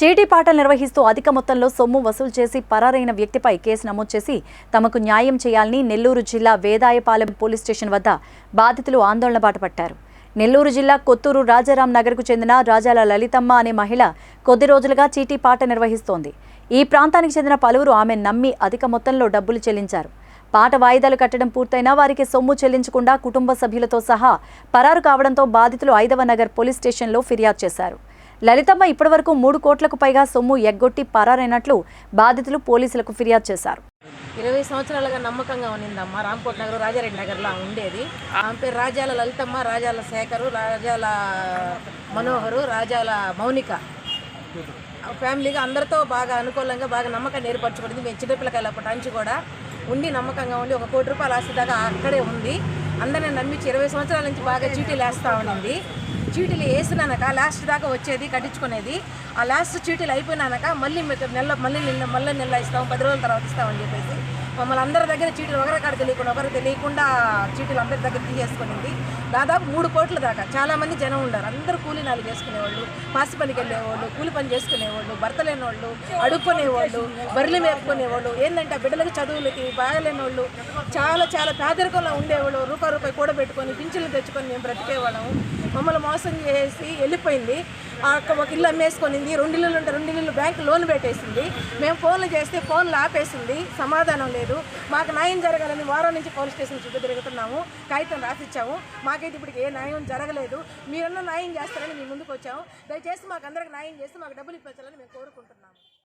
చీటీ పాటలు నిర్వహిస్తూ అధిక మొత్తంలో సొమ్ము వసూలు చేసి పరారైన వ్యక్తిపై కేసు నమోదు చేసి తమకు న్యాయం చేయాలని నెల్లూరు జిల్లా వేదాయపాలెం పోలీస్ స్టేషన్ వద్ద బాధితులు ఆందోళన బాటపట్టారు. నెల్లూరు జిల్లా కొత్తూరు రాజారాం నగర్కు చెందిన రాజాల లలితమ్మ అనే మహిళ కొద్ది రోజులుగా చీటీ పాట నిర్వహిస్తోంది. ఈ ప్రాంతానికి చెందిన పలువురు ఆమె నమ్మి అధిక మొత్తంలో డబ్బులు చెల్లించారు. పాట వాయిదాలు కట్టడం పూర్తయినా వారికి సొమ్ము చెల్లించకుండా కుటుంబ సభ్యులతో సహా పరారు కావడంతో బాధితులు ఐదవ నగర్ పోలీస్ స్టేషన్లో ఫిర్యాదు చేశారు. లలితమ్మ ఇప్పటివరకు మూడు కోట్లకు పైగా సొమ్ము ఎగ్గొట్టి పరారైనట్లు బాధితులు పోలీసులకు ఫిర్యాదు చేశారు. ఇరవై సంవత్సరాలుగా నమ్మకంగా ఉన్నిందమ్మ. రాంకోట్ నగర్ రాజారెడ్డి నగర్లో ఉండేది. ఆమె పేరు రాజాల లలితమ్మ రాజాల శేఖరు రాజాల మనోహరు రాజాల మౌనిక. ఆ ఫ్యామిలీగా అందరితో బాగా అనుకూలంగా బాగా నమ్మకాన్ని ఏర్పరచుకుంది మేము చిన్నపిల్లకాయలు అప్పటి నుంచి కూడా ఉండి నమ్మకంగా ఉండి ఒక కోటి రూపాయలు ఆస్తి దాకా అక్కడే ఉంది. అందరిని నమ్మించి ఇరవై సంవత్సరాల నుంచి బాగా చీటీలు వేస్తూ ఉండింది చీటీలు వేసినాక లాస్ట్ దాకా వచ్చేది కట్టించుకునేది. ఆ లాస్ట్ చీటీలు అయిపోయినాక మళ్ళీ మీకు నెల మళ్ళీ నిన్న మళ్ళీ నెల ఇస్తాం పది రోజుల తర్వాత ఇస్తామని చెప్పేసి మమ్మల్ని అందరి దగ్గర చీటీలు ఒకరి కాడ తెలియకుండా ఒకరికి తెలియకుండా చీటీలు అందరి దగ్గర తీసేసుకునింది. దాదాపు మూడు కోట్ల దాకా చాలామంది జనం ఉన్నారు. అందరూ కూలీ నాలుగు చేసుకునేవాళ్ళు పాసి పనికి వెళ్ళేవాళ్ళు కూలి పని చేసుకునేవాళ్ళు భర్త లేని వాళ్ళు అడుక్కునేవాళ్ళు బర్రెలు మేపుకునేవాళ్ళు ఏంటంటే ఆ బిడ్డలకి చదువులకి బాగలేని వాళ్ళు చాలా చాలా పేదరికంలో ఉండేవాళ్ళు రూపాయి రూపాయి కూడబెట్టుకొని పింఛన్లు తెచ్చుకొని మేము బ్రతికేవాళ్ళము. మమ్మల్ని మోసం చేసి వెళ్ళిపోయింది. ఒక ఇల్లు అమ్మేసుకొనింది రెండు ఇల్లులు ఉంటే రెండు ఇల్లు బ్యాంకు లోన్ పెట్టేసింది. మేము ఫోన్లు చేస్తే ఫోన్లు ఆపేసింది సమాధానం లేదు. మాకు న్యాయం జరగాలని వారం నుంచి పోలీస్ స్టేషన్ చుట్టూ తిరుగుతున్నాము కాగితం రాసిచ్చాము. మాకైతే ఇప్పటికి ఏ న్యాయం జరగలేదు. మీరన్నా న్యాయం చేస్తారని మేము ముందుకు వచ్చాము. దయచేసి మాకు అందరికి న్యాయం చేసి మాకు డబ్బులు ఇప్పించాలని మేము కోరుకుంటున్నాము.